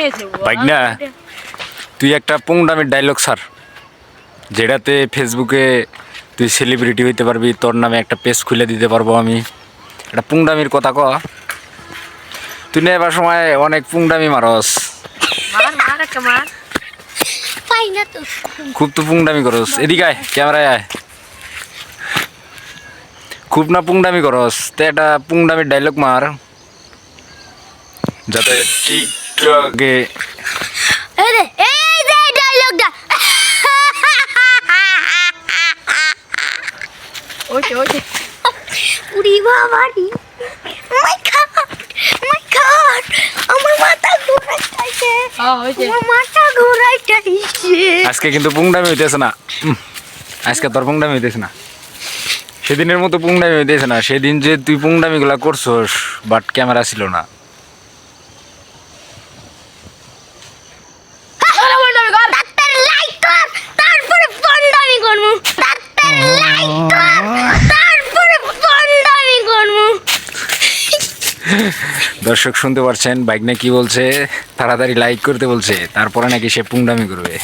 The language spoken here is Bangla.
ও। তুই একটা পুংডামির ডায়লগ সার যেটাতে ফেসবুকে তুই সেলিব্রিটি হইতে পারবি তোর নামে একটা পেজ খুলে দিতে পারব আমি। একটা পুংডামির কথা ক। তুই না এবার সময় অনেক পুংডামি মারস। না খুব তো পুংডামি করস। এদিকে আয় ক্যামেরায় আয়। খুব না পুংডামি করস। তো একটা পুংডামির ডায়লগ মার। যাতে টিকটকে এই রে এই যে ডায়লগটা ওইছে ওইছে উড়ি বাবারি মাই গড মাই গড আমার মাথা ঘুরাইতেছে হয়েছে আমার মাথা ঘুরাইতেছে আজকে কিন্তু পুংডামি হইতেছে না। আজকে তোর পুংডামি হইতেছে না। সেদিনের মতো পুংডামি হইতেছে না। সেদিন যে তুই পুংডামিগুলা করছস বাট ক্যামেরা ছিল না। দর্শক শুনতে পারছেন, বাইক না কি বলছে, তাড়াতাড়ি লাইক করতে বলছে, তারপরে নাকি সে পুংডামি করবে।